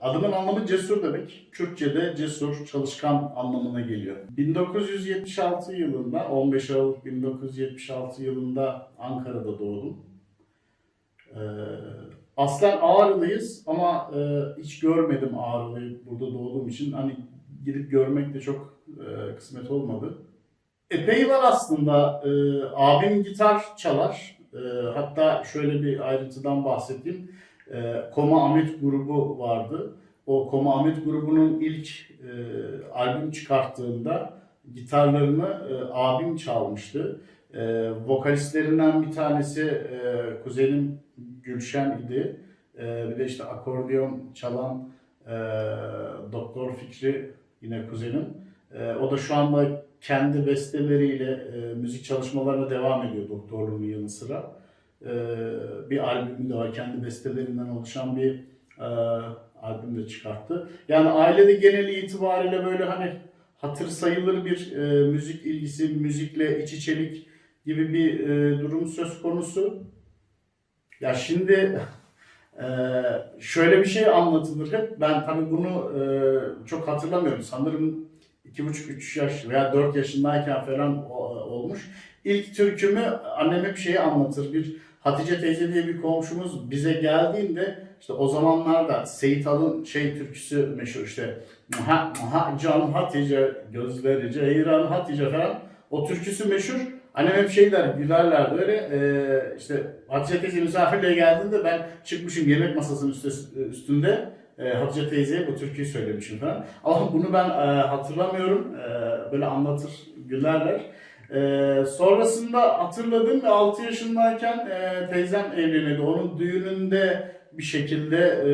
Adımın anlamı cesur demek. Kürtçe'de cesur, çalışkan anlamına geliyor. 1976 yılında, 15 Aralık 1976 yılında Ankara'da doğdum. Ee, aslen Ağrılıyız ama e, hiç görmedim Ağrı'yı burada doğduğum için. Hani gidip görmek de çok e, kısmet olmadı. Epey var aslında. Ee, abim gitar çalar. Ee, hatta şöyle bir ayrıntıdan bahsedeyim. Ee, Koma Ahmet grubu vardı. O Koma Ahmet grubunun ilk e, albüm çıkarttığında gitarlarını e, abim çalmıştı. E, vokalistlerinden bir tanesi e, kuzenim Gülşen idi. E, bir de işte akordeon çalan e, Doktor Fikri yine kuzenim. E, o da şu anda kendi besteleriyle e, müzik çalışmalarına devam ediyor doktorluğunun yanı sıra. E, bir albümü var. Kendi bestelerinden oluşan bir e, albüm de çıkarttı. Yani ailede genel itibariyle böyle hani hatır sayılır bir e, müzik ilgisi, müzikle iç içelik gibi bir e, durum söz konusu. Ya şimdi e, şöyle bir şey anlatılır hep. Ben tabii bunu e, çok hatırlamıyorum. Sanırım iki buçuk üç yaş veya dört yaşındayken falan olmuş. İlk türkümü annem hep şeyi anlatır. Bir Hatice teyze diye bir komşumuz bize geldiğinde işte o zamanlarda Seyit Alın şey türküsü meşhur işte Muha, muha can Hatice gözleri ceyran Hatice falan o türküsü meşhur. Annem hep şey der gülerlerdi öyle e, işte Hatice teyze misafirliğe geldiğinde ben çıkmışım yemek masasının üstünde e, Hatice teyzeye bu türküyü söylemişim falan. Ama bunu ben e, hatırlamıyorum. E, böyle anlatır gülerler. E, sonrasında hatırladım ve 6 yaşındayken e, teyzem evlenildi. Onun düğününde bir şekilde e,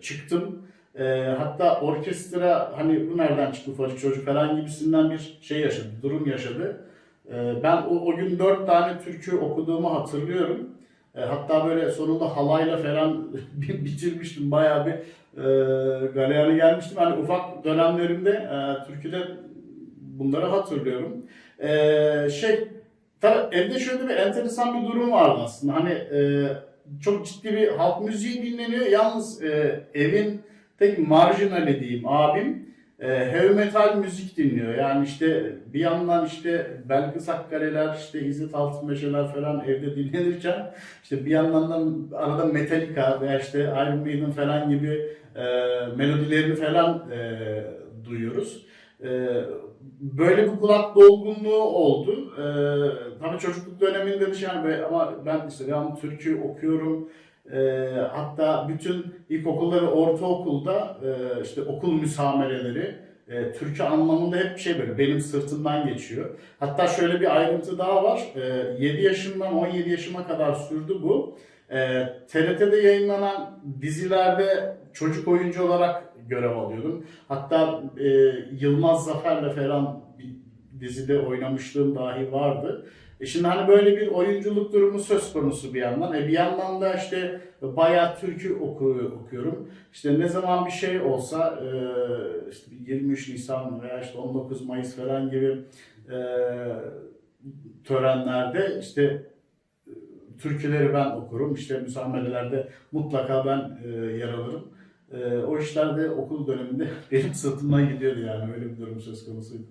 çıktım. E, hatta orkestra hani bu nereden çıktı ufacık çocuk falan gibisinden bir şey yaşadı, durum yaşadı. E, ben o, o gün dört tane türkü okuduğumu hatırlıyorum. E, hatta böyle sonunda halayla falan bitirmiştim. Bayağı bir e, galeyana gelmiştim. Hani ufak dönemlerimde e, türküde bunları hatırlıyorum. E, şey, evde şöyle bir enteresan bir durum vardı aslında. Hani e, çok ciddi bir halk müziği dinleniyor. Yalnız e, evin tek marjinali diyeyim abim e, heavy metal müzik dinliyor. Yani işte bir yandan işte Belkıs Hakkareler, işte İzzet Altınmeşeler falan evde dinlenirken işte bir yandan da arada Metallica veya işte Iron Maiden falan gibi e, melodilerini falan e, duyuyoruz. E, böyle bir kulak dolgunluğu oldu. E, tabii çocukluk döneminde de şey yani ama ben işte devamlı türkü okuyorum. E, hatta bütün ilkokulda ve ortaokulda e, işte okul müsamereleri e, türkü anlamında hep şey böyle benim sırtımdan geçiyor. Hatta şöyle bir ayrıntı daha var. E, 7 yaşımdan 17 yaşıma kadar sürdü bu. TRT'de yayınlanan dizilerde çocuk oyuncu olarak görev alıyordum. Hatta e, Yılmaz Zafer'le falan bir dizide oynamışlığım dahi vardı. E şimdi hani böyle bir oyunculuk durumu söz konusu bir yandan. E bir yandan da işte bayağı türkü oku, okuyorum. İşte ne zaman bir şey olsa e, işte 23 Nisan veya işte 19 Mayıs falan gibi e, törenlerde işte e, türküleri ben okurum. İşte müsamerelerde mutlaka ben e, yer alırım. E, o işlerde okul döneminde benim sırtımdan gidiyordu yani öyle bir durum söz konusuydu.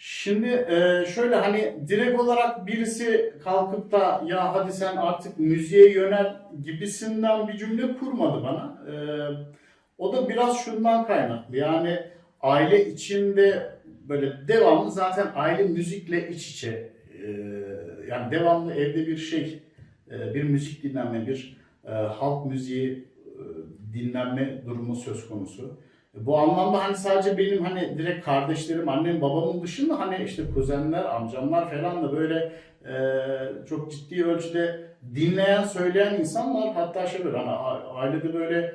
Şimdi e, şöyle hani direkt olarak birisi kalkıp da ya hadi sen artık müziğe yönel gibisinden bir cümle kurmadı bana. E, o da biraz şundan kaynaklı yani aile içinde böyle devamlı zaten aile müzikle iç içe e, yani devamlı evde bir şey e, bir müzik dinlenme bir halk müziği dinlenme durumu söz konusu. Bu anlamda hani sadece benim hani direkt kardeşlerim, annem, babamın dışında hani işte kuzenler, amcamlar falan da böyle e, çok ciddi ölçüde dinleyen, söyleyen insan var. Hatta şey böyle hani ailede böyle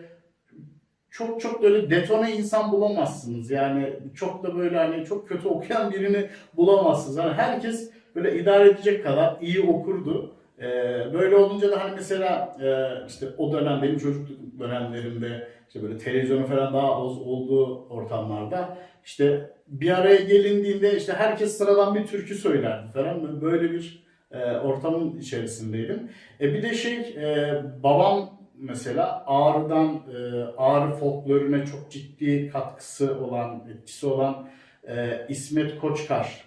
çok çok böyle detone insan bulamazsınız. Yani çok da böyle hani çok kötü okuyan birini bulamazsınız. Hani herkes böyle idare edecek kadar iyi okurdu. Ee, böyle olunca da hani mesela e, işte o dönem benim çocukluk dönemlerimde işte böyle televizyonun falan daha az olduğu ortamlarda işte bir araya gelindiğinde işte herkes sıradan bir türkü söylerdi falan böyle bir e, ortamın içerisindeydim. E bir de şey e, babam mesela Ağrı'dan e, Ağrı folklorüne çok ciddi katkısı olan, etkisi olan e, İsmet Koçkar,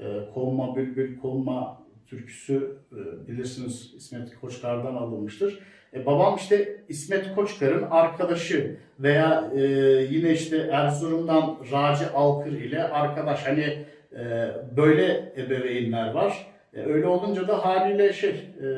e, Kovma Bülbül Kovma türküsü e, bilirsiniz İsmet Koçkar'dan alınmıştır. E, babam işte İsmet Koçkar'ın arkadaşı veya e, yine işte Erzurum'dan Raci Alkır ile arkadaş. Hani e, böyle ebeveynler var. E, öyle olunca da haliyle şey e,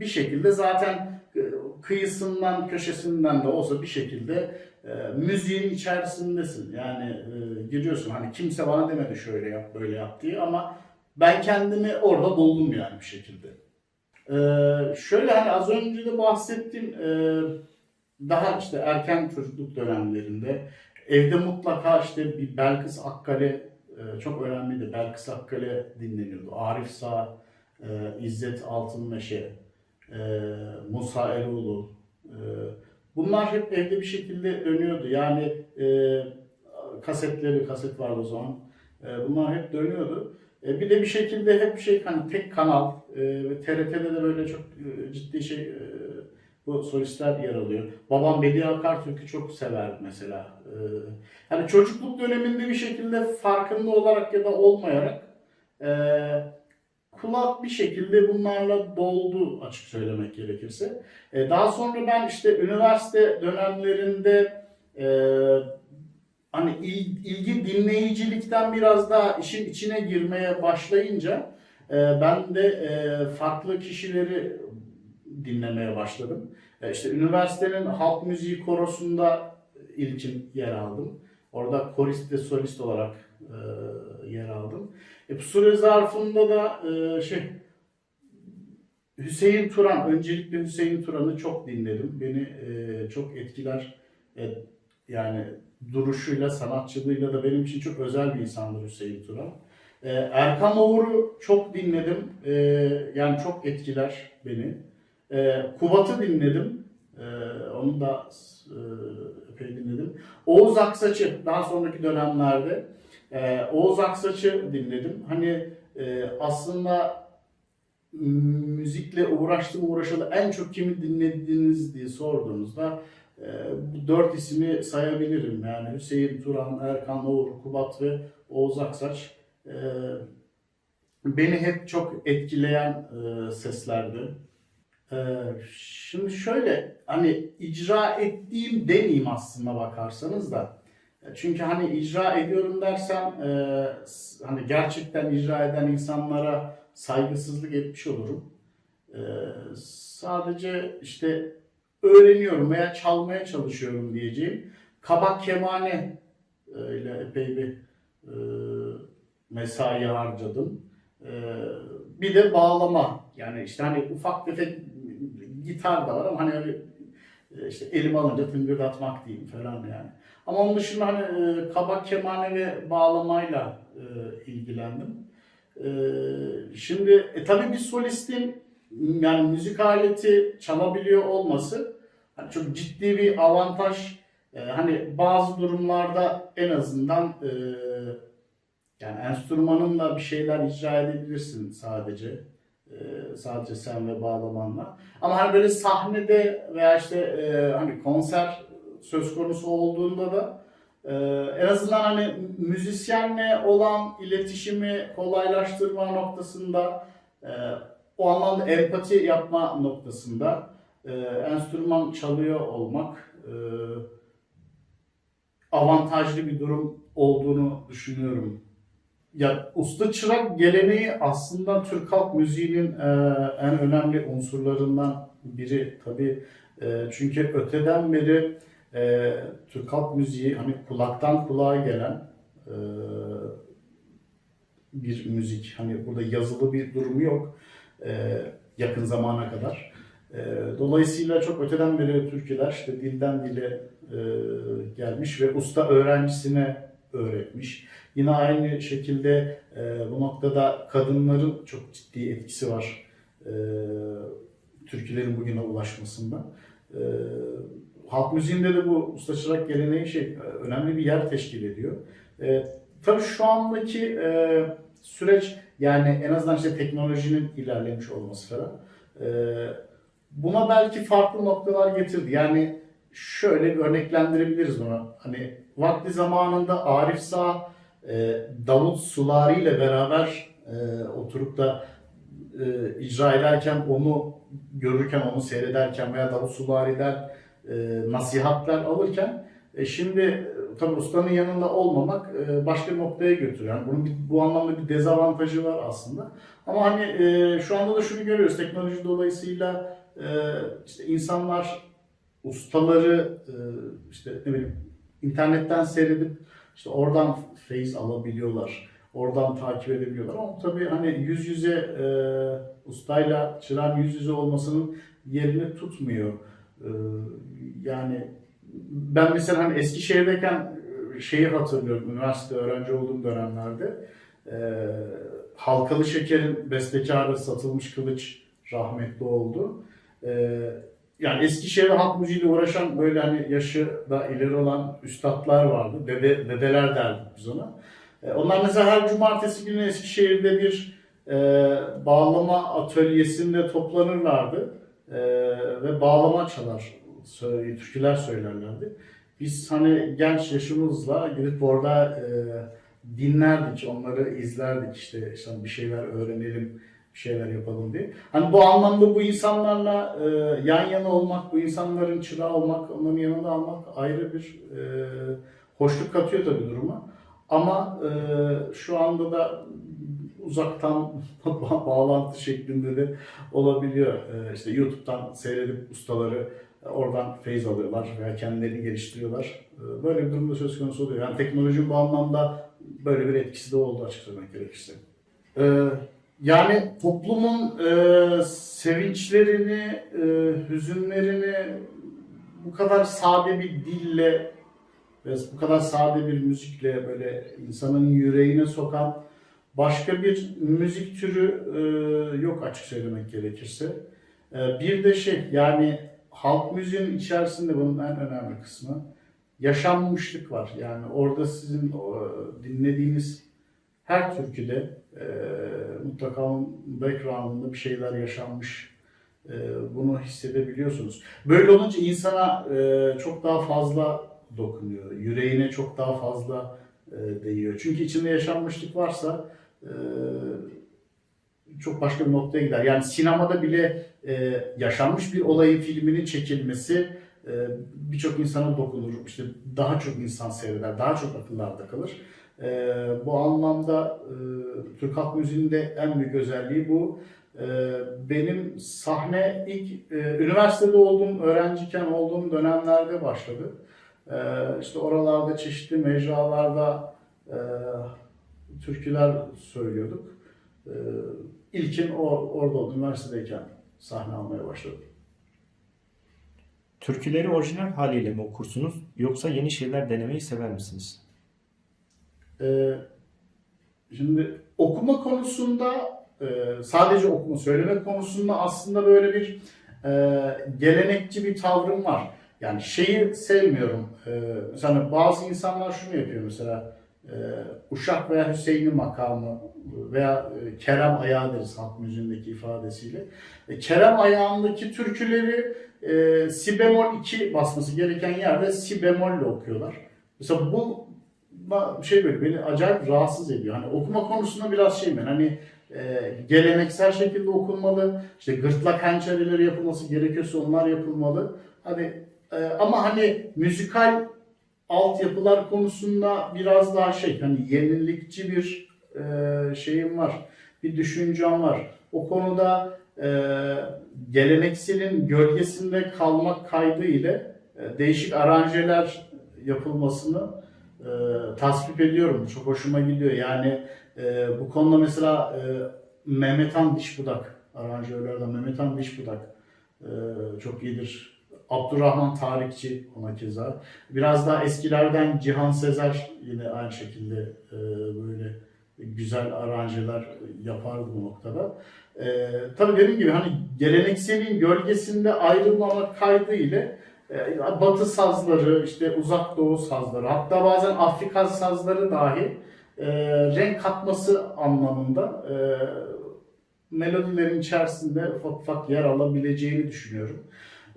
bir şekilde zaten e, kıyısından köşesinden de olsa bir şekilde e, müziğin içerisindesin. Yani e, giriyorsun hani kimse bana demedi şöyle yap böyle yap diye ama ben kendimi orada buldum yani bir şekilde. Ee, şöyle hani az önce de bahsettiğim e, daha işte erken çocukluk dönemlerinde evde mutlaka işte bir Belkıs Akkale e, çok önemliydi. Belkıs Akkale dinleniyordu. Arif Sağ, e, İzzet Altınmeşe, e, Musa Eroğlu. E, bunlar hep evde bir şekilde dönüyordu. Yani e, kasetleri, kaset vardı o zaman. E, bunlar hep dönüyordu. E, bir de bir şekilde hep şey hani tek kanal e, ve TRT'de de böyle çok e, ciddi şey e, bu solistler yer alıyor. Babam Bediye Akartürk'ü çok severdi mesela. E, hani çocukluk döneminde bir şekilde farkında olarak ya da olmayarak e, kulak bir şekilde bunlarla doldu açık söylemek gerekirse. E, daha sonra ben işte üniversite dönemlerinde e, hani il- ilgi dinleyicilikten biraz daha işin içine girmeye başlayınca e, ben de e, farklı kişileri dinlemeye başladım. E, işte üniversitenin halk müziği korosunda ilkin yer aldım. Orada korist ve solist olarak e, yer aldım. E, bu süre zarfında da şey Hüseyin Turan, öncelikle Hüseyin Turan'ı çok dinledim. Beni çok etkiler. Yani duruşuyla, sanatçılığıyla da benim için çok özel bir insandır Hüseyin Turan. E, Erkan Oğur'u çok dinledim. E, yani çok etkiler beni. E, Kubat'ı dinledim. E, onu da e, epey dinledim. Oğuz Aksaç'ı daha sonraki dönemlerde e, Oğuz Aksaç'ı dinledim. Hani e, aslında müzikle uğraştım uğraşalı en çok kimi dinlediniz diye sorduğunuzda dört ismi sayabilirim. Yani Hüseyin Turan, Erkan Oğur, Kubat ve Oğuz Aksaç e, beni hep çok etkileyen e, seslerdi. E, şimdi şöyle hani icra ettiğim demeyeyim aslında bakarsanız da. Çünkü hani icra ediyorum dersem e, hani gerçekten icra eden insanlara saygısızlık etmiş olurum. Sadece işte öğreniyorum veya çalmaya çalışıyorum diyeceğim. Kabak kemane e, ile epey bir e, mesai harcadım. E, bir de bağlama. Yani işte hani ufak tefek gitar da var ama hani e, işte elim alınca tıngırdatmak diyeyim falan yani. Ama onun dışında hani e, kabak kemane ve bağlamayla e, ilgilendim. E, şimdi e, tabii bir solistin yani müzik aleti çalabiliyor olması hani çok ciddi bir avantaj. E, hani bazı durumlarda en azından e, yani enstrümanınla bir şeyler icra edebilirsin sadece. E, sadece sen ve bağlamanla. Ama hani böyle sahnede veya işte e, hani konser söz konusu olduğunda da e, en azından hani müzisyenle olan iletişimi kolaylaştırma noktasında e, o anlamda empati yapma noktasında e, enstrüman çalıyor olmak e, avantajlı bir durum olduğunu düşünüyorum. Ya usta çırak geleneği aslında Türk halk müziğinin e, en önemli unsurlarından biri tabii. E, çünkü öteden beri e, Türk halk müziği hani kulaktan kulağa gelen e, bir müzik. Hani burada yazılı bir durumu yok yakın zamana kadar. E, dolayısıyla çok öteden beri türküler işte dilden dile e, gelmiş ve usta öğrencisine öğretmiş. Yine aynı şekilde e, bu noktada kadınların çok ciddi etkisi var e, türkülerin bugüne ulaşmasında. E, halk müziğinde de bu usta çırak geleneği şey önemli bir yer teşkil ediyor. E, tabii şu andaki e, süreç yani en azından işte teknolojinin ilerlemiş olması falan. e, buna belki farklı noktalar getirdi. Yani şöyle bir örneklendirebiliriz bunu. Hani vakti zamanında Arif Sağ e, Davut Sulari ile beraber e, oturup da e, icra ederken onu görürken, onu seyrederken veya Davut Sulari'den e, nasihatler alırken şimdi tabii ustanın yanında olmamak e, başka bir noktaya götürüyor. Yani bunun bir, bu anlamda bir dezavantajı var aslında. Ama hani e, şu anda da şunu görüyoruz. Teknoloji dolayısıyla e, işte insanlar ustaları e, işte ne bileyim internetten seyredip işte oradan feyiz alabiliyorlar. Oradan takip edebiliyorlar. Ama tabii hani yüz yüze e, ustayla çırağın yüz yüze olmasının yerini tutmuyor. E, yani ben mesela hani Eskişehir'deyken e, şeyi hatırlıyorum. Üniversite öğrenci olduğum dönemlerde e, Halkalı Şeker'in bestekarı Satılmış Kılıç rahmetli oldu. E, yani Eskişehir'de halk müziğiyle uğraşan böyle hani yaşı da ileri olan üstadlar vardı. Dede, dedeler derdik biz ona. E, onlar mesela her cumartesi günü Eskişehir'de bir e, bağlama atölyesinde toplanırlardı. E, ve bağlama çalar, türküler söylerlerdi. Biz hani genç yaşımızla gidip orada e, dinlerdik, onları izlerdik işte, işte bir şeyler öğrenelim, bir şeyler yapalım diye. Hani bu anlamda bu insanlarla e, yan yana olmak, bu insanların çırağı olmak, onların yanında almak ayrı bir e, hoşluk katıyor tabii duruma. Ama e, şu anda da uzaktan bağlantı şeklinde de olabiliyor. E, işte YouTube'dan seyredip ustaları oradan feyiz alıyorlar veya kendilerini geliştiriyorlar. E, böyle bir durumda söz konusu oluyor. Yani teknolojinin bu anlamda böyle bir etkisi de oldu açık gerekirse. E, yani toplumun e, sevinçlerini, e, hüzünlerini bu kadar sade bir dille ve bu kadar sade bir müzikle böyle insanın yüreğine sokan başka bir müzik türü e, yok açık söylemek gerekirse. E, bir de şey yani halk müziğin içerisinde bunun en önemli kısmı yaşanmışlık var. Yani orada sizin dinlediğiniz her türküde e, mutlaka background'ında bir şeyler yaşanmış. E, bunu hissedebiliyorsunuz. Böyle olunca insana e, çok daha fazla dokunuyor. Yüreğine çok daha fazla e, değiyor. Çünkü içinde yaşanmışlık varsa e, çok başka bir noktaya gider. Yani sinemada bile e, yaşanmış bir olayın filminin çekilmesi e, birçok insana dokunur. İşte daha çok insan seyreder, daha çok akıllarda kalır. E, bu anlamda e, Türk halk müziğinde en büyük özelliği bu. E, benim sahne ilk e, üniversitede olduğum, öğrenciyken olduğum dönemlerde başladı. E, işte oralarda çeşitli mecralarda e, türküler söylüyorduk. E, ilkin o, orada oldum, üniversitedeyken sahne almaya başladım. Türküleri orijinal haliyle mi okursunuz yoksa yeni şeyler denemeyi sever misiniz? Ee, şimdi okuma konusunda e, sadece okuma, söyleme konusunda aslında böyle bir e, gelenekçi bir tavrım var. Yani şeyi sevmiyorum. E, mesela bazı insanlar şunu yapıyor mesela e, Uşak veya Hüseyin'i makamı veya e, Kerem ayağı deriz halk müziğindeki ifadesiyle. E, Kerem ayağındaki türküleri e, si bemol 2 basması gereken yerde si bemolle okuyorlar. Mesela bu şey böyle beni acayip rahatsız ediyor. Hani okuma konusunda biraz şey ben hani e, geleneksel şekilde okunmalı. İşte gırtlak hançerleri yapılması gerekiyorsa onlar yapılmalı. Hani e, ama hani müzikal altyapılar konusunda biraz daha şey hani yenilikçi bir e, şeyim var. Bir düşüncem var. O konuda e, gelenekselin gölgesinde kalmak kaydı ile e, değişik aranjeler yapılmasını e, tasvip ediyorum. Çok hoşuma gidiyor. Yani e, bu konuda mesela e, Mehmet Han Dişbudak, aranjörlerden Mehmet Han Dişbudak e, çok iyidir. Abdurrahman Tarikçi ona keza. Biraz daha eskilerden Cihan Sezer yine aynı şekilde e, böyle güzel aranjeler yapardı bu noktada. E, tabii dediğim gibi hani gelenekselin gölgesinde ayrılmamak kaydı ile e, Batı sazları, işte uzak doğu sazları, hatta bazen Afrika sazları dahi e, renk katması anlamında e, melodilerin içerisinde ufak ufak yer alabileceğini düşünüyorum.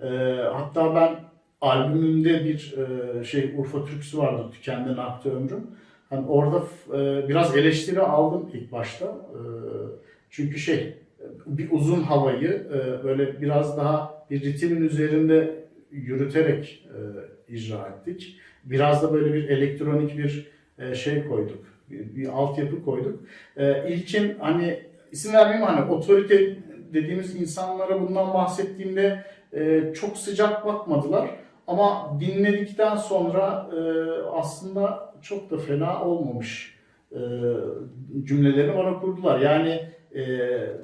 Ee, hatta ben albümümde bir e, şey Urfa türküsü vardı Tükenden Aktı Ömrüm. Hani orada e, biraz eleştiri aldım ilk başta. E, çünkü şey bir uzun havayı e, böyle biraz daha bir ritmin üzerinde yürüterek e, icra ettik. Biraz da böyle bir elektronik bir e, şey koyduk. Bir, bir altyapı koyduk. E, İlkin hani isim vermeyeyim hani otorite dediğimiz insanlara bundan bahsettiğimde e, çok sıcak bakmadılar. Ama dinledikten sonra e, aslında çok da fena olmamış e, cümlelerini bana kurdular. Yani e,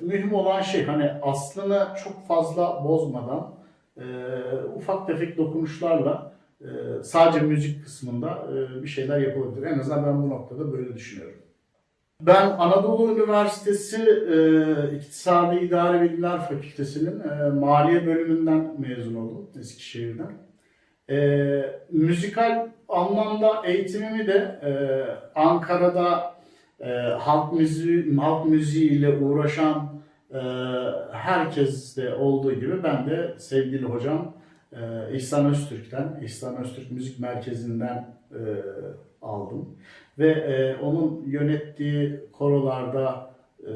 mühim olan şey hani aslını çok fazla bozmadan e, ufak tefek dokunuşlarla sadece müzik kısmında bir şeyler yapılabilir. En azından ben bu noktada böyle düşünüyorum. Ben Anadolu Üniversitesi İktisadi İdare Bilimler Fakültesi'nin Maliye bölümünden mezun oldum Eskişehir'den. E, müzikal anlamda eğitimimi de e, Ankara'da e, halk müziği halk müziği ile uğraşan e, herkes de olduğu gibi ben de sevgili hocam e, İhsan Öztürk'ten, İhsan Öztürk Müzik Merkezi'nden e, aldım. Ve e, onun yönettiği korolarda e,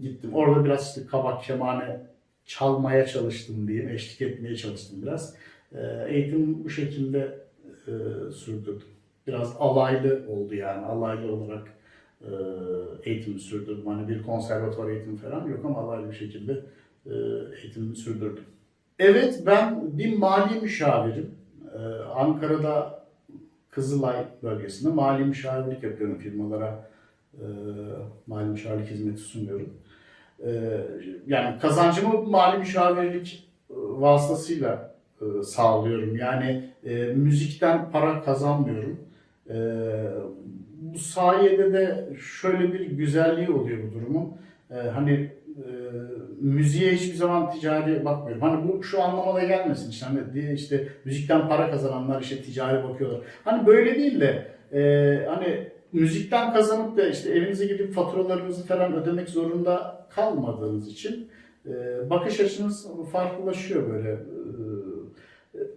gittim. Orada biraz işte kabak kemane çalmaya çalıştım diyeyim, eşlik etmeye çalıştım biraz. E, eğitim bu şekilde e, sürdürdüm. Biraz alaylı oldu yani, alaylı olarak e, eğitimi sürdürdüm. Hani bir konservatuvar eğitimi falan yok ama alaylı bir şekilde e, eğitimimi sürdürdüm. Evet ben bir mali müşavirim. E, Ankara'da Kızılay bölgesinde mali müşavirlik yapıyorum firmalara. E, mali müşavirlik hizmeti sunuyorum. E, yani kazancımı mali müşavirlik e, vasıtasıyla e, sağlıyorum. Yani e, müzikten para kazanmıyorum. E, bu sayede de şöyle bir güzelliği oluyor bu durumun. E, hani e, müziğe hiçbir zaman ticari bakmıyorum. Hani bu şu anlamına gelmesin işte hani diye işte müzikten para kazananlar işte ticari bakıyorlar. Hani böyle değil de e, hani müzikten kazanıp da işte evinize gidip faturalarınızı falan ödemek zorunda kalmadığınız için e, bakış açınız farklılaşıyor böyle.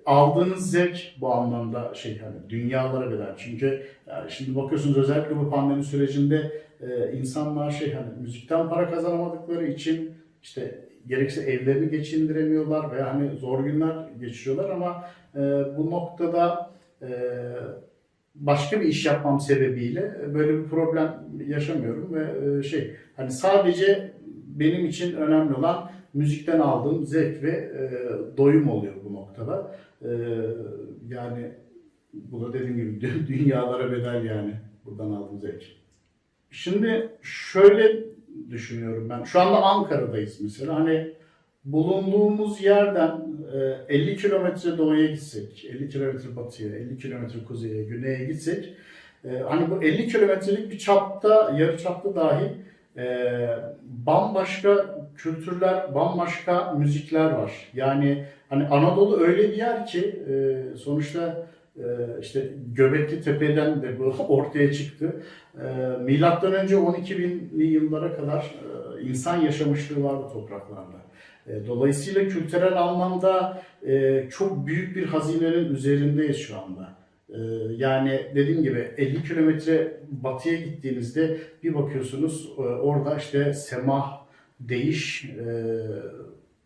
E, aldığınız zevk bu anlamda şey hani dünyalara bedel. Çünkü yani şimdi bakıyorsunuz özellikle bu pandemi sürecinde e, insanlar şey hani müzikten para kazanamadıkları için işte gerekse evlerini geçindiremiyorlar veya hani zor günler geçiriyorlar ama e, bu noktada e, başka bir iş yapmam sebebiyle böyle bir problem yaşamıyorum ve e, şey hani sadece benim için önemli olan müzikten aldığım zevk ve e, doyum oluyor bu noktada. E, yani bu da dediğim gibi dü- dünyalara bedel yani buradan aldığım zevk. Şimdi şöyle düşünüyorum ben. Şu anda Ankara'dayız mesela. Hani bulunduğumuz yerden e, 50 kilometre doğuya gitsek, 50 kilometre batıya, 50 kilometre kuzeye, güneye gitsek e, hani bu 50 kilometrelik bir çapta, yarı çapta dahi e, bambaşka kültürler, bambaşka müzikler var. Yani hani Anadolu öyle bir yer ki e, sonuçta e, işte Göbekli Tepe'den de bu ortaya çıktı. E, Milattan önce 12 binli yıllara kadar e, insan yaşamışlığı var bu topraklarda. E, Dolayısıyla kültürel anlamda e, çok büyük bir hazinenin üzerindeyiz şu anda. E, Yani dediğim gibi 50 kilometre batıya gittiğinizde bir bakıyorsunuz e, orada işte semah, değiş e,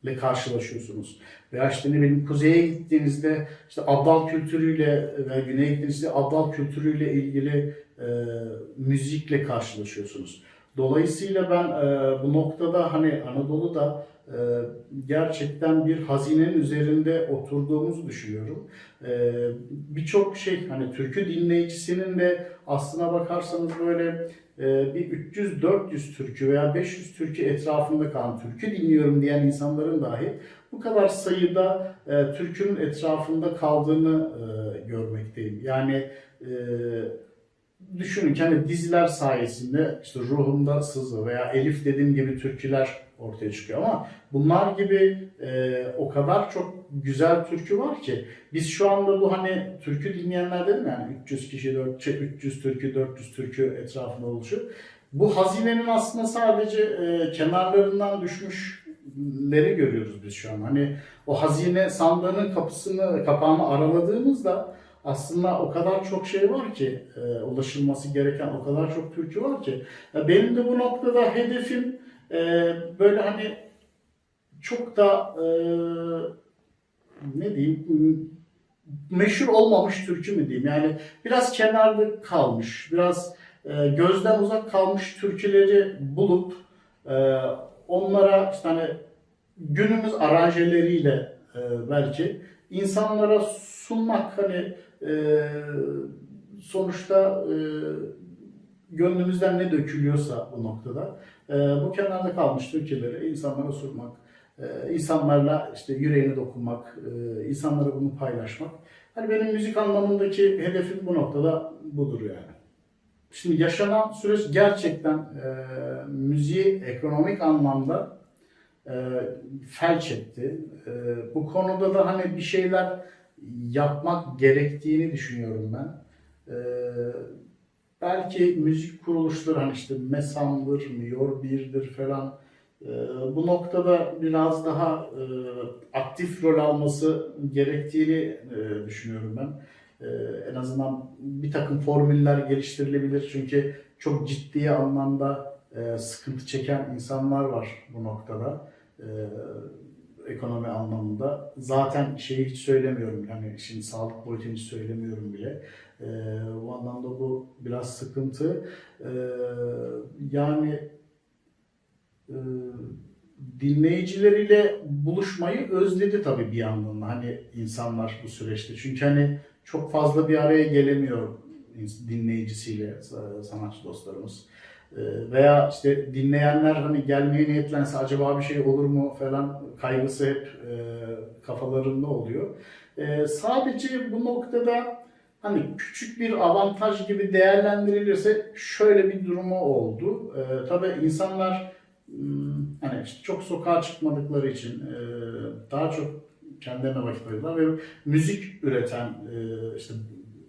ile karşılaşıyorsunuz. Veya işte ne bileyim kuzeye gittiğinizde işte abdal kültürüyle ve güneye gittiğinizde abdal kültürüyle ilgili e, müzikle karşılaşıyorsunuz. Dolayısıyla ben e, bu noktada hani Anadolu'da e, gerçekten bir hazinenin üzerinde oturduğumuzu düşünüyorum. E, Birçok şey hani türkü dinleyicisinin de aslına bakarsanız böyle bir 300-400 türkü veya 500 türkü etrafında kalan türkü dinliyorum diyen insanların dahi bu kadar sayıda e, türkünün etrafında kaldığını e, görmekteyim. Yani e, düşünün ki hani diziler sayesinde işte ruhumda sızı veya Elif dediğim gibi türküler ortaya çıkıyor ama bunlar gibi e, o kadar çok güzel türkü var ki biz şu anda bu hani türkü dinleyenler dedim yani 300 kişi 4, 300 türkü 400 türkü etrafında oluşuyor. Bu hazinenin aslında sadece e, kenarlarından düşmüşleri görüyoruz biz şu an. Hani o hazine sandığının kapısını, kapağını araladığımızda aslında o kadar çok şey var ki e, ulaşılması gereken o kadar çok türkü var ki. Ya benim de bu noktada hedefim e, böyle hani çok da e, ne diyeyim meşhur olmamış türkü mü diyeyim yani biraz kenarda kalmış biraz e, gözden uzak kalmış türküleri bulup e, onlara işte hani günümüz aranjeleriyle e, belki insanlara sunmak hani e, sonuçta e, gönlümüzden ne dökülüyorsa bu noktada e, bu kenarda kalmış türküleri insanlara sunmak, e, insanlarla işte yüreğine dokunmak, e, insanlara bunu paylaşmak. Hani benim müzik anlamındaki hedefim bu noktada budur yani. Şimdi yaşanan süreç gerçekten e, müziği ekonomik anlamda e, felç etti. E, bu konuda da hani bir şeyler yapmak gerektiğini düşünüyorum ben. E, belki müzik kuruluşları hani işte Mesam'dır, Miyor Bir'dir falan e, bu noktada biraz daha e, aktif rol alması gerektiğini e, düşünüyorum ben. E, en azından bir takım formüller geliştirilebilir çünkü çok ciddi anlamda e, sıkıntı çeken insanlar var bu noktada. E, ekonomi anlamında. Zaten şeyi hiç söylemiyorum yani şimdi sağlık boyutunu söylemiyorum bile. E, bu anlamda bu biraz sıkıntı. E, yani e, dinleyicileriyle buluşmayı özledi tabii bir yandan hani insanlar bu süreçte. Çünkü hani çok fazla bir araya gelemiyor dinleyicisiyle sanatçı dostlarımız. E, Veya işte dinleyenler hani gelmeye niyetlense acaba bir şey olur mu falan kaygısı hep e, kafalarında oluyor. E, Sadece bu noktada hani küçük bir avantaj gibi değerlendirilirse şöyle bir durumu oldu. E, tabii insanlar hmm, hani çok sokağa çıkmadıkları için e, daha çok kendilerine vakit ayırıyorlar ve müzik üreten e, işte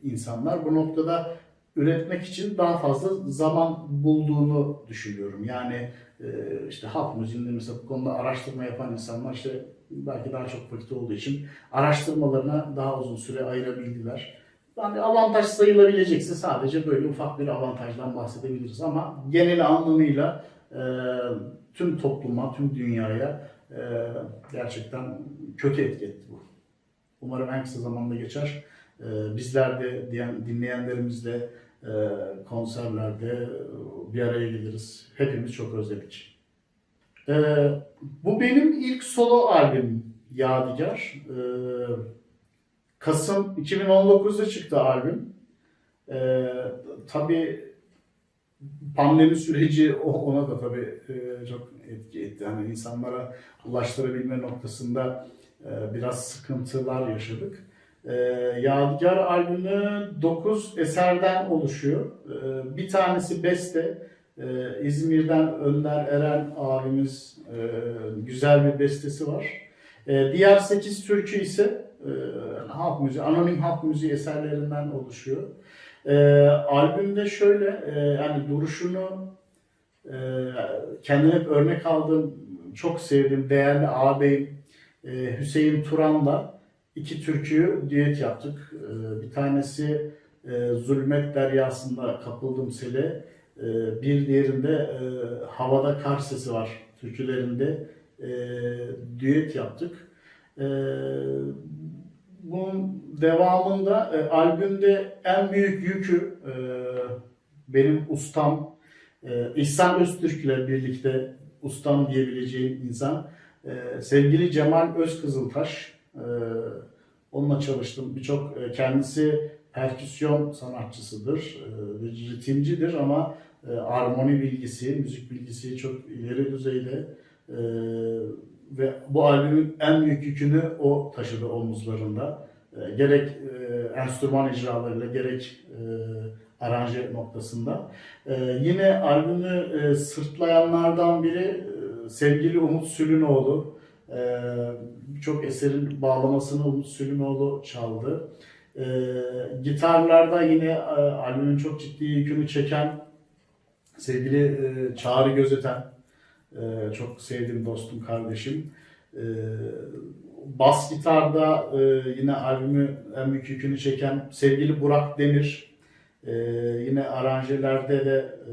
insanlar bu noktada üretmek için daha fazla zaman bulduğunu düşünüyorum. Yani e, işte halk müziğinde mesela bu konuda araştırma yapan insanlar işte belki daha çok vakit olduğu için araştırmalarına daha uzun süre ayırabildiler. Yani avantaj sayılabilecekse sadece böyle ufak bir avantajdan bahsedebiliriz ama genel anlamıyla e, tüm topluma, tüm dünyaya e, gerçekten kötü etki etti bu. Umarım en kısa zamanda geçer. E, bizler de, dinleyenlerimiz de konserlerde bir araya geliriz. Hepimiz çok özledik. E, bu benim ilk solo albüm Yadigar. E, Kasım 2019'da çıktı albüm. Tabii pandemi süreci ona da tabii e, çok etki etti. Yani insanlara ulaştırabilme noktasında e, biraz sıkıntılar yaşadık. E, Yadigar albümü 9 eserden oluşuyor. E, bir tanesi beste. E, İzmir'den Önder Eren abimiz e, güzel bir bestesi var. Diğer 8 türkü ise e, halk müziği, anonim halk müziği eserlerinden oluşuyor. Albümde şöyle e, yani duruşunu e, kendime hep örnek aldığım, çok sevdiğim değerli ağabeyim Hüseyin Turan'la iki türküyü düet yaptık. E, bir tanesi e, Zulmet Deryası'nda Kapıldım Sele, e, bir diğerinde e, Havada Kar Sesi var türkülerinde e, düet yaptık. E, bunun devamında e, albümde en büyük yükü benim ustam e, İhsan Öztürk ile birlikte ustam diyebileceğim insan sevgili Cemal Özkızıltaş e, onunla çalıştım. Birçok e, kendisi perküsyon sanatçısıdır, e, ritimcidir ama e, armoni bilgisi, müzik bilgisi çok ileri düzeyde ve bu albümün en büyük yükünü o taşıdı omuzlarında. Gerek enstrüman icralarıyla gerek aranje noktasında. Yine albümü sırtlayanlardan biri sevgili Umut Sülünoğlu. E, Birçok eserin bağlamasını Umut Sülünoğlu çaldı. E, gitarlarda yine e, albümün çok ciddi yükünü çeken sevgili e, Çağrı Gözeten, e, çok sevdiğim dostum, kardeşim. E, bas gitarda e, yine albümü en büyük yükünü çeken sevgili Burak Demir. E, yine aranjelerde de e,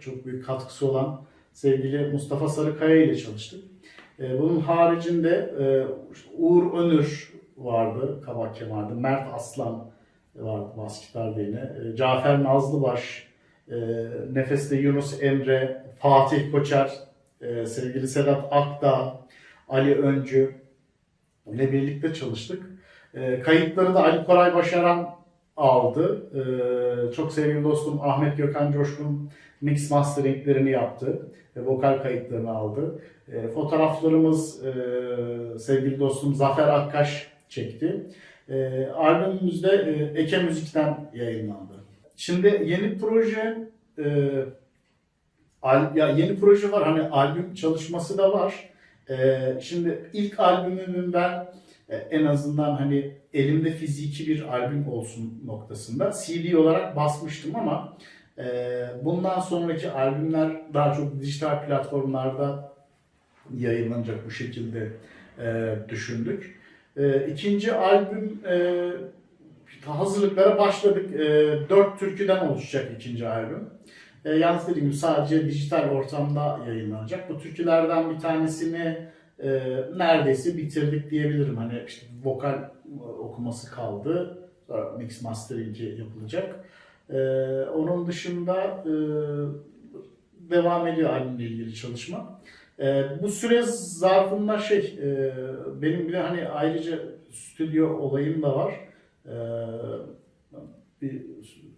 çok büyük katkısı olan sevgili Mustafa Sarıkaya ile çalıştık. E, bunun haricinde e, Uğur Önür vardı, Kabak Kemal'de. Mert Aslan vardı bas gitarda yine. E, Cafer Nazlıbaş, Nefes'te Yunus Emre, Fatih Koçer, sevgili Sedat Akdağ, Ali Öncü ile birlikte çalıştık. Kayıtları da Ali Koray Başaran aldı. Çok sevgili dostum Ahmet Gökhan Coşkun mix masteringlerini yaptı. ve vokal kayıtlarını aldı. E, fotoğraflarımız e, sevgili dostum Zafer Akkaş çekti. E, albümümüzde e, Eke Müzik'ten yayınlandı. Şimdi yeni proje e, al, ya yeni proje var hani albüm çalışması da var. E, şimdi ilk albümümün ben e, en azından hani elimde fiziki bir albüm olsun noktasında CD olarak basmıştım ama e, bundan sonraki albümler daha çok dijital platformlarda yayınlanacak bu şekilde e, düşündük. E, ikinci albüm e, hazırlıklara başladık. E, dört türküden oluşacak ikinci albüm. Yalnız dediğim gibi sadece dijital ortamda yayınlanacak. Bu türkülerden bir tanesini e, neredeyse bitirdik diyebilirim. Hani işte vokal okuması kaldı. Sonra mix mastering'i yapılacak. E, onun dışında e, devam ediyor albümle ilgili çalışma. E, bu süre zarfında şey, e, benim bir de hani ayrıca stüdyo olayım da var. E, bir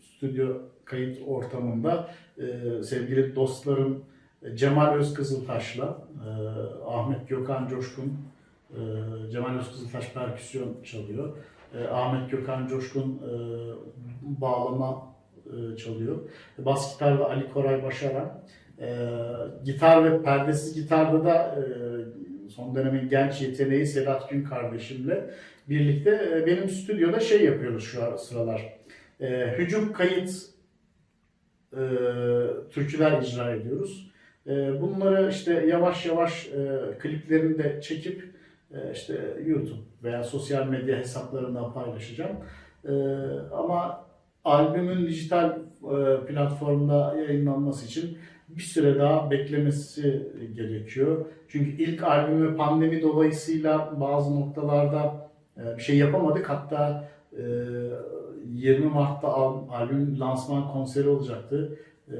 stüdyo kayıt ortamında e, sevgili dostlarım Cemal Özkızıltaş'la e, Ahmet Gökhan Coşkun, e, Cemal Özkızıltaş perküsyon çalıyor. E, Ahmet Gökhan Coşkun e, bağlama çalıyor. Bas gitarda Ali Koray Başaran. E, gitar ve perdesiz gitarda da e, son dönemin genç yeteneği Sedat Gün kardeşimle birlikte e, benim stüdyoda şey yapıyoruz şu sıralar. E, hücum kayıt e, türküler icra ediyoruz. E, bunları işte yavaş yavaş e, kliplerini de çekip e, işte YouTube veya sosyal medya hesaplarında paylaşacağım. E, ama albümün dijital e, platformda yayınlanması için bir süre daha beklemesi gerekiyor. Çünkü ilk albümü pandemi dolayısıyla bazı noktalarda e, bir şey yapamadık. Hatta e, 20 Mart'ta al- albüm lansman konseri olacaktı. E,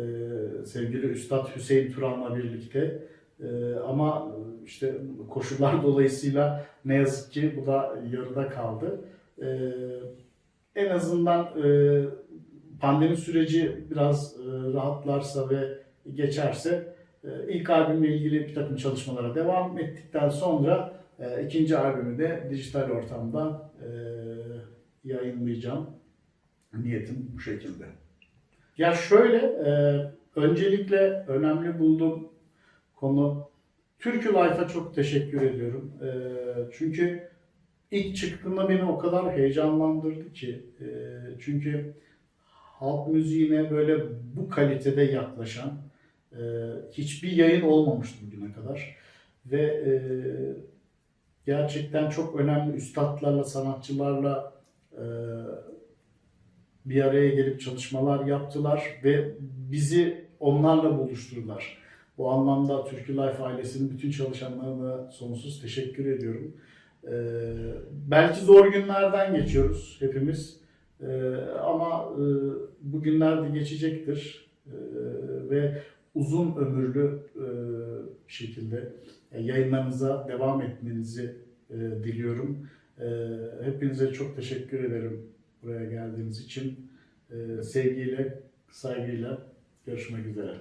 sevgili Üstad Hüseyin Turan'la birlikte. E, ama işte koşullar dolayısıyla ne yazık ki bu da yarıda kaldı. E, en azından e, pandemi süreci biraz e, rahatlarsa ve geçerse e, ilk albümle ilgili bir takım çalışmalara devam ettikten sonra e, ikinci albümü de dijital ortamda e, yayınlayacağım. Niyetim bu şekilde. Ya şöyle, e, öncelikle önemli bulduğum konu Türkü Life'a çok teşekkür ediyorum. E, çünkü ilk çıktığında beni o kadar heyecanlandırdı ki. E, çünkü halk müziğine böyle bu kalitede yaklaşan e, hiçbir yayın olmamıştı bugüne kadar. Ve e, gerçekten çok önemli üstadlarla, sanatçılarla e, bir araya gelip çalışmalar yaptılar ve bizi onlarla buluşturdular. Bu anlamda Türkü Life ailesinin bütün çalışanlarına sonsuz teşekkür ediyorum. E, belki zor günlerden geçiyoruz hepimiz. E, ama e, bu günler de geçecektir. E, ve uzun ömürlü e, şekilde e, yayınlarınıza devam etmenizi e, diliyorum. E, hepinize çok teşekkür ederim buraya geldiğiniz için. E, sevgiyle, saygıyla görüşmek üzere.